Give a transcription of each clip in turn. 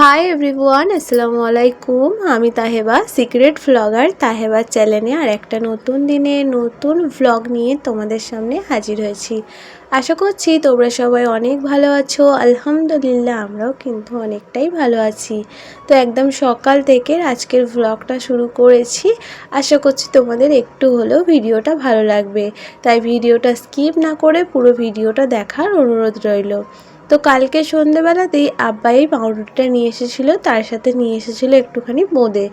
Hi everyone আসসালামু আলাইকুম আমি তাহেবা সিক্রেট ভ্লগার তাহেবা চ্যানেলে আর একটা নতুন দিনে নতুন ভ্লগ নিয়ে তোমাদের সামনে হাজির হয়েছি। আশা করছি তোমরা সবাই অনেক ভালো আছো। আলহামদুলিল্লাহ, আমরাও কিন্তু অনেকটাই ভালো আছি। তো একদম সকাল থেকে আজকের ভ্লগটা শুরু করেছি। আশা করছি তোমাদের একটু হলেও ভিডিওটা ভালো লাগবে। তাই ভিডিওটা স্কিপ না করে পুরো ভিডিওটা দেখার অনুরোধ রইল। তো কালকে সন্ধেবেলাতেই আব্বা এই পাউরুটিটা নিয়ে এসেছিল, তার সাথে নিয়ে এসেছিল একটুখানি বোঁদে।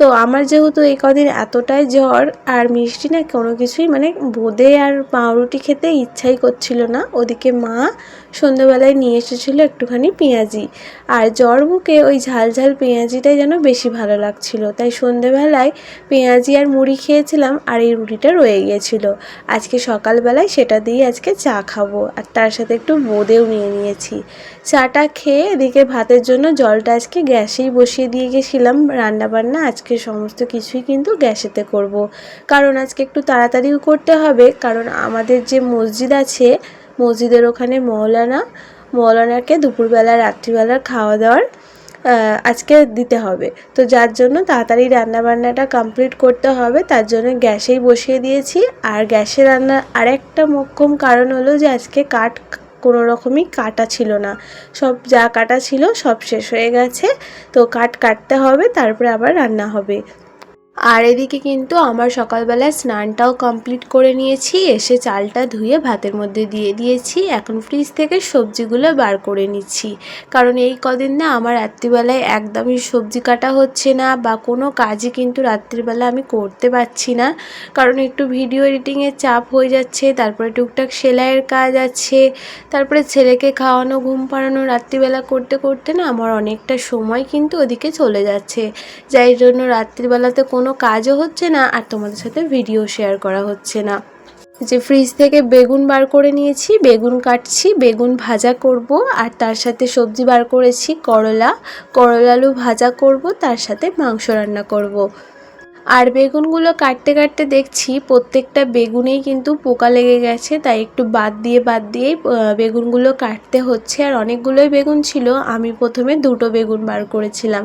তো আমার যেহেতু এই কদিন এতটাই জ্বর আর মিষ্টি না কোনো কিছুই মানে বোঁদে আর পাউরুটি খেতে ইচ্ছাই করছিল না, ওদিকে মা সন্ধ্যেবেলায় নিয়ে এসেছিল একটুখানি পেঁয়াজি। আর জ্বর বুকে ওই ঝাল ঝাল পেঁয়াজিটাই যেন বেশি ভালো লাগছিল, তাই সন্ধেবেলায় পেঁয়াজি আর মুড়ি খেয়েছিলাম আর এই রুটিটা রয়ে গিয়েছিল। আজকে সকালবেলায় সেটা দিয়ে আজকে চা খাব, আর তার সাথে একটু বোঁদেও নিয়ে নিয়েছি। চাটা খেয়ে এদিকে ভাতের জন্য জলটা আজকে গ্যাসেই বসিয়ে দিয়ে গেছিলাম। রান্নাবান্না আজকে সমস্ত কিছুই কিন্তু গ্যাসেতে করব। কারণ আজকে একটু তাড়াতাড়িও করতে হবে। কারণ আমাদের যে মসজিদ আছে, মসজিদের ওখানে মৌলানা, মৌলানাকে দুপুরবেলা রাত্রিবেলার খাওয়া দাওয়ার আজকে দিতে হবে। তো যার জন্য তাড়াতাড়ি রান্নাবান্নাটা কমপ্লিট করতে হবে, তার জন্য গ্যাসেই বসিয়ে দিয়েছি। আর গ্যাসে রান্নার আরেকটা মোক্ষম কারণ হলো যে আজকে কাঠ কোনো রকমই কাটা ছিল না। সব যা কাটা ছিল সব শেষ হয়ে গেছে। তো কাট কাটতে হবে, তারপরে আবার রান্না হবে। আর এদিকে কিন্তু আমার সকালবেলায় স্নানটাও কমপ্লিট করে নিয়েছি, এসে চালটা ধুয়ে ভাতের মধ্যে দিয়ে দিয়েছি, এখন ফ্রিজ থেকে সবজিগুলো বার করে নিচ্ছি। কারণ এই কদিন না আমার রাত্রিবেলায় একদমই সবজি কাটা হচ্ছে না বা কোনো কাজই কিন্তু রাত্রিবেলা আমি করতে পারছি না। কারণ একটু ভিডিও এডিটিংয়ের চাপ হয়ে যাচ্ছে, তারপরে টুকটাক সেলাইয়ের কাজ আছে, তারপরে ছেলেকে খাওয়ানো, ঘুম পাড়ানো রাত্রিবেলা করতে করতে না আমার অনেকটা সময় কিন্তু ওদিকে চলে যাচ্ছে। যাই জন্য রাত্রিবেলাতে কোনো কোনো কাজও হচ্ছে না আর তোমাদের সাথে ভিডিও শেয়ার করা হচ্ছে না। যে ফ্রিজ থেকে বেগুন বার করে নিয়েছি, বেগুন কাটছি, বেগুন ভাজা করব আর তার সাথে সবজি বার করেছি, করলা করলা আলু ভাজা করব, তার সাথে মাংস রান্না করব। আর বেগুনগুলো কাটতে কাটতে দেখছি প্রত্যেকটা বেগুনেই কিন্তু পোকা লেগে গেছে, তাই একটু বাদ দিয়ে, বাদ দিয়েই বেগুনগুলো কাটতে হচ্ছে। আর অনেকগুলোই বেগুন ছিল, আমি প্রথমে দুটো বেগুন বার করেছিলাম।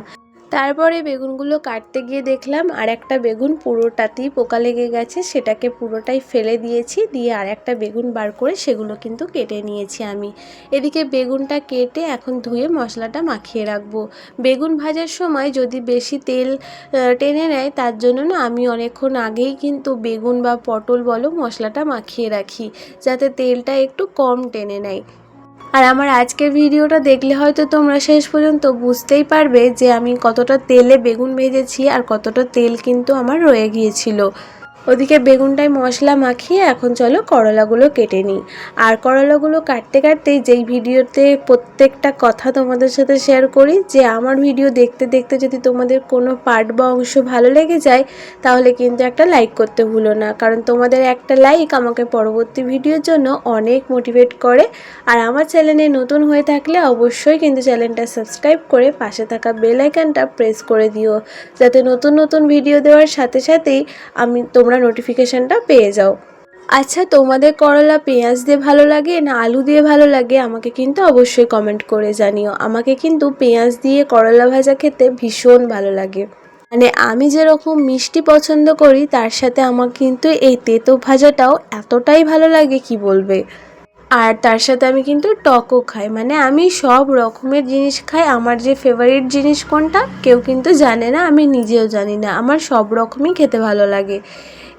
তারপরে বেগুনগুলো কাটতে গিয়ে দেখলাম, আর একটা বেগুন পুরোটাতেই পোকা লেগে গেছে, সেটাকে পুরোটাই ফেলে দিয়েছি, দিয়ে আর একটা বেগুন বার করে সেগুলো কিন্তু কেটে নিয়েছি আমি। এদিকে বেগুনটা কেটে এখন ধুয়ে মশলাটা মাখিয়ে রাখব। বেগুন ভাজার সময় যদি বেশি তেল টেনে নেয়, তার জন্য না আমি অনেকক্ষণ আগেই কিন্তু বেগুন বা পটল বলো মশলাটা মাখিয়ে রাখি, যাতে তেলটা একটু কম টেনে নেয়। আর আমার আজকের ভিডিওটা দেখলে হয়তো তোমরা শেষ পর্যন্ত বুঝতেই পারবে যে আমি কতটা তেলে বেগুন ভেজেছি আর কতটা তেল কিন্তু আমার রয়ে গিয়েছিল। ওদিকে বেগুনটায় মশলা মাখিয়ে এখন চলো করলাগুলো কেটে নিই। আর করলাগুলো কাটতে কাটতেই যেই ভিডিওতে প্রত্যেকটা কথা তোমাদের সাথে শেয়ার করি, যে আমার ভিডিও দেখতে দেখতে যদি তোমাদের কোনো পার্ট বা অংশ ভালো লেগে যায়, তাহলে কিন্তু একটা লাইক করতে ভুলো না। কারণ তোমাদের একটা লাইক আমাকে পরবর্তী ভিডিওর জন্য অনেক মোটিভেট করে। আর আমার চ্যানেলে নতুন হয়ে থাকলে অবশ্যই কিন্তু চ্যানেলটা সাবস্ক্রাইব করে পাশে থাকা বেল আইকনটা প্রেস করে দিও। যাতে নতুন নতুন ভিডিও দেওয়ার সাথে সাথেই আমি তোমরা তোমরা নোটিফিকেশানটা পেয়ে যাও। আচ্ছা তোমাদের করলা পেঁয়াজ দিয়ে ভালো লাগে না আলু দিয়ে ভালো লাগে? আমাকে কিন্তু অবশ্যই কমেন্ট করে জানিও। আমাকে কিন্তু পেঁয়াজ দিয়ে করলা ভাজা খেতে ভীষণ ভালো লাগে। মানে আমি যেরকম মিষ্টি পছন্দ করি, তার সাথে আমার কিন্তু এই তেতো ভাজাটাও এতটাই ভালো লাগে কি বলবে? আর তার সাথে আমি কিন্তু টকও খাই। মানে আমি সব রকমের জিনিস খাই। আমার যে ফেভারিট জিনিস কোনটা, কেউ কিন্তু জানে না, আমি নিজেও জানি না। আমার সব রকমই খেতে ভালো লাগে।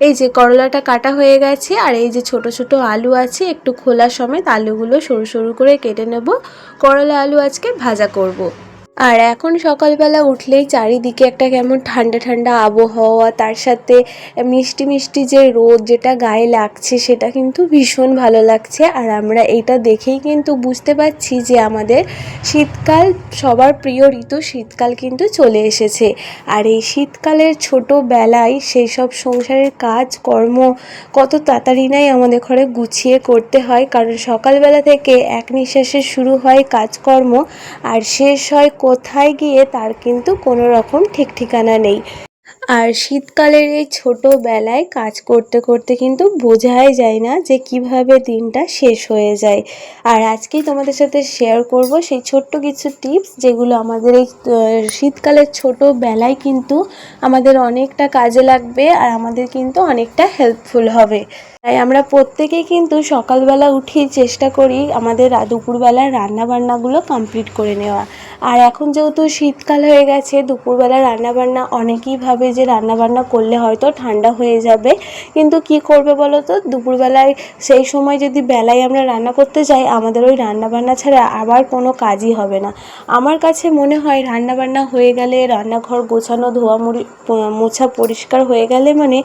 এই যে করলাটা কাটা হয়ে গেছে আর এই যে ছোট ছোট আলু আছে, একটু খোলা সমেত আলুগুলো সরু সরু করে কেটে নেব করলা আলু আজকে ভাজা করব। আর এখন সকালবেলা উঠলেই চারিদিকে একটা কেমন ঠান্ডা ঠান্ডা আবহাওয়া, তার সাথে মিষ্টি মিষ্টি যে রোদ যেটা গায়ে লাগছে সেটা কিন্তু ভীষণ ভালো লাগছে। আর আমরা এটা দেখেই কিন্তু বুঝতে পারছি যে আমাদের শীতকাল সবার প্রিয় ঋতু শীতকাল কিন্তু চলে এসেছে। আর এই শীতকালের ছোটোবেলায় সেই সব সংসারের কাজ, কর্ম কত তাড়াতাড়ি নাই আমাদের ঘরে গুছিয়ে করতে হয়। কারণ সকালবেলা থেকে এক নিঃশ্বাসে শুরু হয় কাজকর্ম, আর শেষ হয় কোথায় গিয়ে তার কিন্তু কোনো রকম ঠিক ঠিকানা নেই। আর শীতকালের এই ছোটোবেলায় কাজ করতে করতে কিন্তু বোঝাই যায় না যে কীভাবে দিনটা শেষ হয়ে যায়। আর আজকেই তোমাদের সাথে শেয়ার করব সেই ছোট্ট কিছু টিপস যেগুলো আমাদের এই শীতকালের ছোটোবেলায় কিন্তু আমাদের অনেকটা কাজে লাগবে আর আমাদের কিন্তু অনেকটা হেল্পফুল হবে। তাই আমরা প্রত্যেকেই কিন্তু সকালবেলা উঠেই চেষ্টা করি আমাদের দুপুরবেলার রান্নাবান্নাগুলো কমপ্লিট করে নেওয়া। আর এখন যেহেতু শীতকাল হয়ে গেছে, দুপুরবেলা রান্নাবান্না অনেকেই ভাবে যে রান্নাবান্না করলে হয়তো ঠান্ডা হয়ে যাবে। কিন্তু কি করবে বলো তো? দুপুরবেলায় সেই সময় যদি বেলায় আমরা রান্না করতে যাই, আমাদের ওই রান্নাবান্না ছাড়া আবার কোনো কাজই হবে না। আমার কাছে মনে হয় রান্নাবান্না হয়ে গেলে, রান্নাঘর গোছানো ধোয়া মুড়ি মোছা পরিষ্কার হয়ে গেলে মানে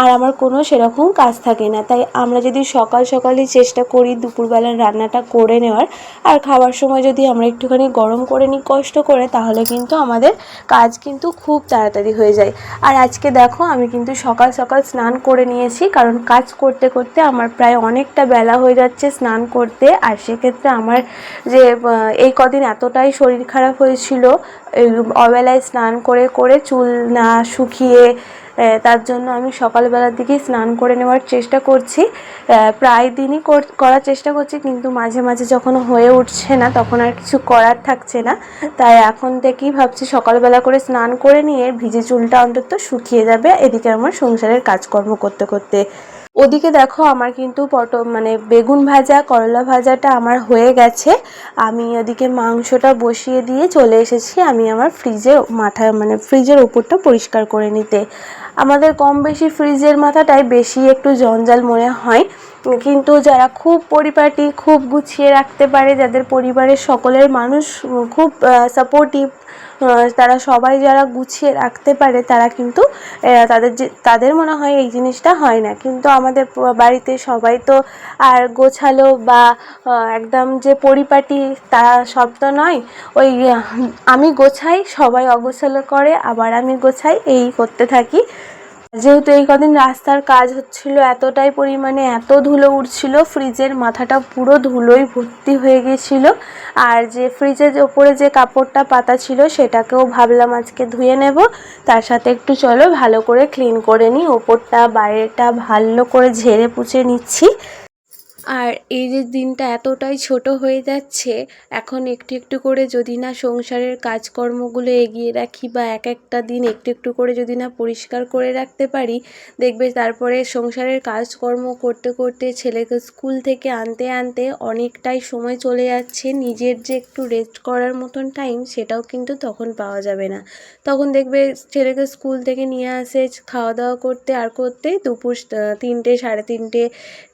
আর আমার কোনো সেরকম কাজ থাকে না। তাই আমরা যদি সকাল সকালই চেষ্টা করি দুপুরবেলার রান্নাটা করে নেওয়ার, আর খাওয়ার সময় যদি আমরা একটুখানি গরম করে নিই, কষ্ট করে, তাহলে কিন্তু আমাদের কাজ কিন্তু খুব তাড়াতাড়ি হয়ে যায়। আর আজকে দেখো, আমি কিন্তু সকাল সকাল স্নান করে নিয়েছি, কারণ কাজ করতে করতে আমার প্রায় অনেকটা বেলা হয়ে যাচ্ছে স্নান করতে, আর সেক্ষেত্রে আমার যে এই কদিন এতটাই শরীর খারাপ হয়েছিল অবেলায় স্নান করে করে চুল না শুকিয়ে তার জন্য আমি সকালবেলার দিকেই স্নান করে নেওয়ার চেষ্টা করছি। প্রায় দিনই কর- করার চেষ্টা করছি, কিন্তু মাঝে মাঝে যখন হয়ে উঠছে না, তখন আর কিছু করার থাকছে না। তাই এখন থেকেই ভাবছি সকালবেলা করে স্নান করে নিয়ে ভিজে চুলটা অন্তত শুকিয়ে যাবে, এদিকে আমার সংসারের কাজকর্ম করতে করতে। ওদিকে দেখো আমার কিন্তু পট মানে বেগুন ভাজা, করলা ভাজাটা আমার হয়ে গেছে। আমি ওদিকে মাংসটা বসিয়ে দিয়ে চলে এসেছি, আমি আমার ফ্রিজে মাথা মানে ফ্রিজের ওপরটা পরিষ্কার করে নিতে। আমাদের কম বেশি ফ্রিজের মাথাটাই বেশি একটু জঞ্জাল মনে হয়। কিন্তু যারা খুব পরিপাটি, খুব গুছিয়ে রাখতে পারে, যাদের পরিবারের সকলের মানুষ খুব সাপোর্টিভ তারা সবাই যারা গুছিয়ে রাখতে পারে, তারা কিন্তু তাদের যে, তাদের মনে হয় এই জিনিসটা হয় না। কিন্তু আমাদের বাড়িতে সবাই তো আর গোছালো বা একদম যে পরিপাটি তারা সব তো নয়। ওই আমি গোছাই, সবাই অগোছালো করে, আবার আমি গোছাই, এই করতে থাকি। যেহেতু এই কদিন রাস্তার কাজ হচ্ছিল এতটাই পরিমাণে, এত ধুলো উঠছিল, ফ্রিজের মাথাটা পুরো ধুলোই ভর্তি হয়ে গিয়েছিল আর যে ফ্রিজের ওপরে যে কাপড়টা পাতা ছিল সেটাকেও ভাবলাম আজকে ধুয়ে নেব। তার সাথে একটু চলো ভালো করে ক্লিন করে নিই। ওপরটা, বাইরেটা ভালো করে ঝেড়ে পুছে নিচ্ছি। আর এই যে দিনটা এতটাই ছোট হয়ে যাচ্ছে, এখন একটু একটু করে যদি না সংসারের কাজকর্মগুলো এগিয়ে রাখি বা এক একটা দিন একটু একটু করে যদি না পরিষ্কার করে রাখতে পারি, দেখবে তারপরে সংসারের কাজকর্ম করতে করতে ছেলেকে স্কুল থেকে আনতে আনতে অনেকটাই সময় চলে যাচ্ছে। নিজের যে একটু রেস্ট করার মতন টাইম সেটাও কিন্তু তখন পাওয়া যাবে না। তখন দেখবে ছেলেকে স্কুল থেকে নিয়ে আসে, খাওয়া দাওয়া করতে আর করতে দুপুর তিনটে, সাড়ে তিনটে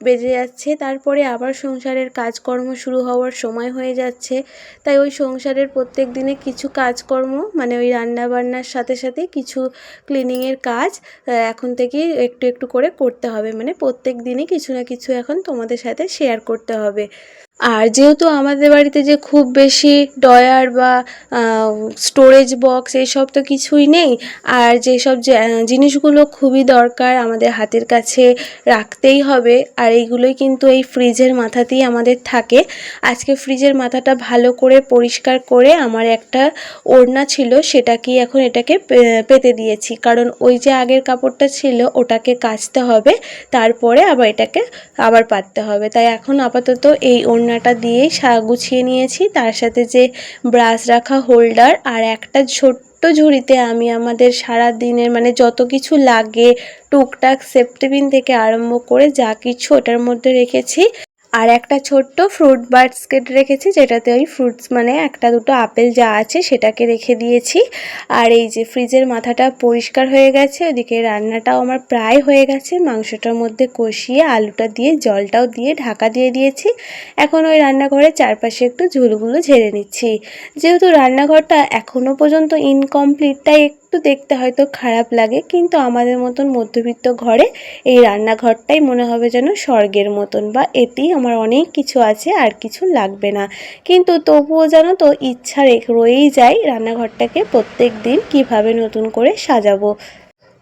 বেজে যাচ্ছে। তারপরে আবার সংসারের কাজকর্ম শুরু হওয়ার সময় হয়ে যাচ্ছে। তাই ওই সংসারের প্রত্যেক দিনে কিছু কাজকর্ম মানে ওই রান্নাবান্নার সাথে সাথে কিছু ক্লিনিংয়ের কাজ এখন থেকে একটু একটু করে করতে হবে। মানে প্রত্যেক দিনে কিছু না কিছু এখন তোমাদের সাথে শেয়ার করতে হবে। আর যেহেতু আমাদের বাড়িতে যে খুব বেশি ডয়ার বা স্টোরেজ বক্স এইসব তো কিছুই নেই, আর যেসব জিনিসগুলো খুবই দরকার আমাদের হাতের কাছে রাখতেই হবে, আর এইগুলোই কিন্তু এই ফ্রিজের মাথাতেই আমাদের থাকে। আজকে ফ্রিজের মাথাটা ভালো করে পরিষ্কার করে আমার একটা ওড়না ছিল, সেটাকেই এখন এটাকে পেতে দিয়েছি। কারণ ওই যে আগের কাপড়টা ছিল, ওটাকে কাচতে হবে, তারপরে আবার এটাকে আবার পাততে হবে। তাই এখন আপাতত এই ওড়নাটা দিয়ে গুছিয়ে নিয়েছি। তার সাথে যে ব্রাশ রাখা হোল্ডার আর একটা ছোট্ট ঝুড়িতে আমি আমাদের সারা দিনের মানে যত কিছু লাগে টুকটাক সেফটিপিন থেকে আরম্ভ করে যা কিছু ওটার মধ্যে রেখেছি। আর একটা ছোট্ট ফ্রুট বাস্কেট রেখেছি, যেটাতে ওই ফ্রুটস মানে একটা দুটো আপেল যা আছে সেটাকে রেখে দিয়েছি। আর এই যে ফ্রিজের মাথাটা পরিষ্কার হয়ে গেছে, ওদিকে রান্নাটাও আমার প্রায় হয়ে গেছে। মাংসটার মধ্যে কষিয়ে আলুটা দিয়ে, জলটাও দিয়ে ঢাকা দিয়ে দিয়েছি। এখন ওই রান্নাঘরের চারপাশে একটু ঝুলগুলো ঝেড়ে নিচ্ছি। যেহেতু রান্নাঘরটা এখনও পর্যন্ত ইনকমপ্লিট তাই একটু দেখতে হয়তো খারাপ লাগে, কিন্তু আমাদের মতন মধ্যবিত্ত ঘরে এই রান্নাঘরটাই মনে হবে যেন স্বর্গের মতন বা এতেই আমার অনেক কিছু আছে আর কিছু লাগবে না। কিন্তু তবুও যেন তো ইচ্ছা রয়েই যায় রান্নাঘরটাকে প্রত্যেক দিন কীভাবে নতুন করে সাজাবো।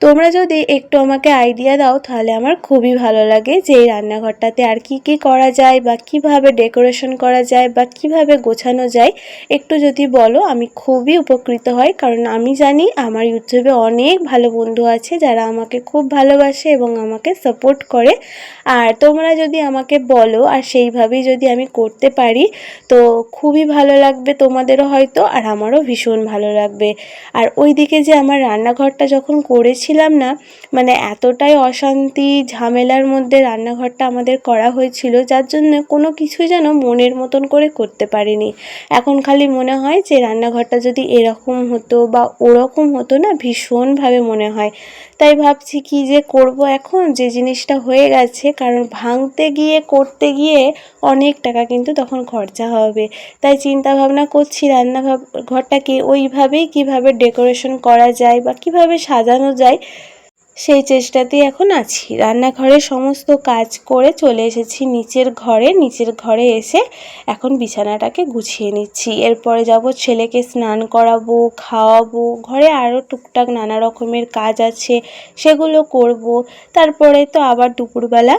তোমরা যদি একটু আমাকে আইডিয়া দাও, তাহলে আমার খুবই ভালো লাগে যে এই রান্নাঘরটাতে আর কি কি করা যায় বা কীভাবে ডেকোরেশন করা যায় বা কীভাবে গোছানো যায়, একটু যদি বলো, আমি খুবই উপকৃত হই। কারণ আমি জানি আমার ইউটিউবে অনেক ভালো বন্ধু আছে যারা আমাকে খুব ভালোবাসে এবং আমাকে সাপোর্ট করে। আর তোমরা যদি আমাকে বলো, আর সেইভাবেই যদি আমি করতে পারি, তো খুবই ভালো লাগবে তোমাদেরও হয়তো, আর আমারও ভীষণ ভালো লাগবে। আর ওইদিকে যে আমার রান্নাঘরটা যখন করেছিলাম না মানে এতটাই অশান্তি, ঝামেলার মধ্যে রান্নাঘরটা আমাদের করা হয়েছিল, যার জন্য কোনো কিছু যেন মনের মতন করে করতে পারিনি। এখন খালি মনে হয় যে রান্নাঘরটা যদি এরকম হতো বা ওরকম হতো না, ভীষণভাবে মনে হয়। তাই ভাবছি কি যে করব এখন? যে জিনিসটা হয়ে গেছে, কারণ ভাঙতে গিয়ে, করতে গিয়ে অনেক টাকা কিন্তু তখন খরচা হবে। তাই চিন্তা ভাবনা করছি রান্না ঘরটাকে ওইভাবেই কীভাবে ডেকোরেশন করা যায় বা কীভাবে সাজানো যায় সেই চেষ্টাতেই এখন আছি। রান্নাঘরে সমস্ত কাজ করে চলে এসেছি নিচের ঘরে। নিচের ঘরে এসে এখন বিছানাটাকে গুছিয়ে নিচ্ছি। এরপরে যাব ছেলেকে স্নান করাবো, খাওয়াবো। ঘরে আরও টুকটাক নানা রকমের কাজ আছে, সেগুলো করব। তারপরে তো আবার দুপুরবেলা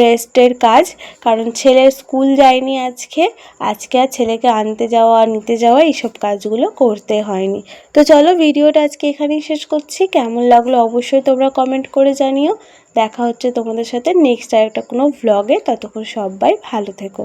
রেস্টের কাজ, কারণ ছেলের স্কুল যায়নি আজকে। আজকে আর ছেলেকে আনতে যাওয়া, নিতে যাওয়া এইসব কাজগুলো করতে হয়নি। তো চলো ভিডিওটা আজকে এখানেই শেষ করছি। কেমন লাগল অবশ্যই তোমরা কমেন্ট করে জানিও। দেখা হচ্ছে তোমাদের সাথে নেক্সট আর একটা কোনো ভ্লগে ততক্ষণ সবাই ভালো থেকো।